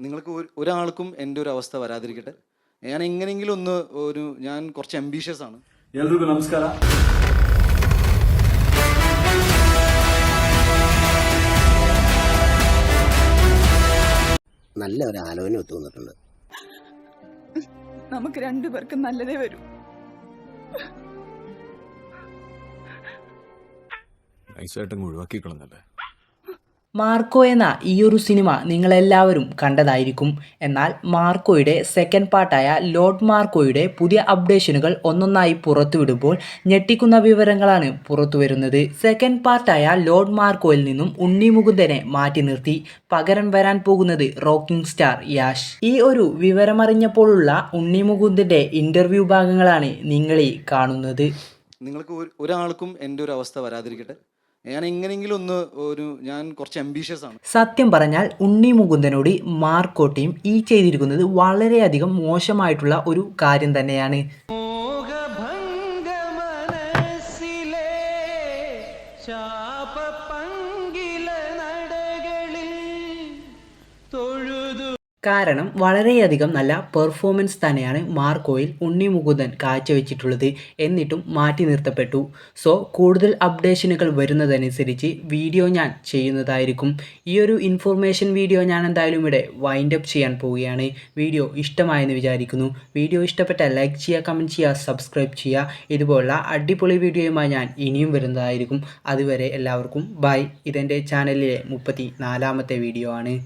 നിങ്ങൾക്ക് ഒരു- ഒരാൾക്കും എൻ്റെ ഒരു അവസ്ഥ വരാതിരിക്കട്ടെ ഞാൻ എങ്ങനെയെങ്കിലും ഒന്ന് ഒരു ഞാൻ കുറച്ച് അംബീഷ്യസ് ആണ് ಎಲ್ರಿಗೂ ನಮಸ್ಕಾರ നല്ല ഒരു ആലോചന ഒത്തു വന്നിട്ടുണ്ട് നമുക്ക് രണ്ടുപേർക്കും നല്ലതേ വരൂ നൈസായിട്ടങ്ങ് ഒഴിവാക്കി കളഞ്ഞല്ലേ മാർക്കോ എന്ന ഈ ഒരു സിനിമ നിങ്ങളെല്ലാവരും കണ്ടതായിരിക്കും. എന്നാൽ മാർക്കോയുടെ സെക്കൻഡ് പാർട്ടായ ലോഡ് മാർക്കോയുടെ പുതിയ അപ്ഡേഷനുകൾ ഒന്നൊന്നായി പുറത്തുവിടുമ്പോൾ ഞെട്ടിക്കുന്ന വിവരങ്ങളാണ് പുറത്തു വരുന്നത്. സെക്കൻഡ് പാർട്ടായ ലോഡ് മാർക്കോയിൽ നിന്നും ഉണ്ണി മുകുന്ദനെ മാറ്റി നിർത്തി. പകരം വരാൻ പോകുന്നത് റോക്കിംഗ് സ്റ്റാർ യാഷ്. ഈ ഒരു വിവരമറിഞ്ഞപ്പോഴുള്ള ഉണ്ണി മുകുന്ദന്റെ ഇന്റർവ്യൂ ഭാഗങ്ങളാണ് നിങ്ങളീ കാണുന്നത്. നിങ്ങൾക്ക് ഒരു- ഒരാൾക്കും എന്റെ ഒരു അവസ്ഥ വരാതിരിക്കട്ടെ. ഞാൻ എങ്ങനെയെങ്കിലും ഒന്ന് ഒരു ഞാൻ കുറച്ച് അംബീഷ്യസ് ആണ്. സത്യം പറഞ്ഞാൽ ഉണ്ണി മുകുന്ദനോട് മാർക്കോട്ടിയും ടീം ഈ ചെയ്തിരിക്കുന്നത് വളരെയധികം മോശമായിട്ടുള്ള ഒരു കാര്യം തന്നെയാണ്. കാരണം വളരെയധികം നല്ല പെർഫോമൻസ് തന്നെയാണ് മാർക്കോയിൽ ഉണ്ണി മുകുന്ദൻ കാഴ്ചവെച്ചിട്ടുള്ളത് എന്നിട്ടും മാറ്റി നിർത്തപ്പെട്ടു. സോ കൂടുതൽ അപ്ഡേഷനുകൾ വരുന്നതനുസരിച്ച് വീഡിയോ ഞാൻ ചെയ്യുന്നതായിരിക്കും. ഈ ഒരു ഇൻഫോർമേഷൻ വീഡിയോ ഞാൻ എന്തായാലും ഇവിടെ വൈൻഡ് അപ്പ് ചെയ്യാൻ പോവുകയാണ്. വീഡിയോ ഇഷ്ടമായെന്ന് വിചാരിക്കുന്നു. വീഡിയോ ഇഷ്ടപ്പെട്ട ലൈക്ക് ചെയ്യുക കമന്റ് ചെയ്യുക സബ്സ്ക്രൈബ് ചെയ്യുക. ഇതുപോലുള്ള അടിപൊളി വീഡിയോയുമായി ഞാൻ ഇനിയും വരുന്നതായിരിക്കും. അതുവരെ എല്ലാവർക്കും ബൈ ഇതെന്റെ ചാനലിലെ മുപ്പത്തി നാലാമത്തെ വീഡിയോ ആണ്.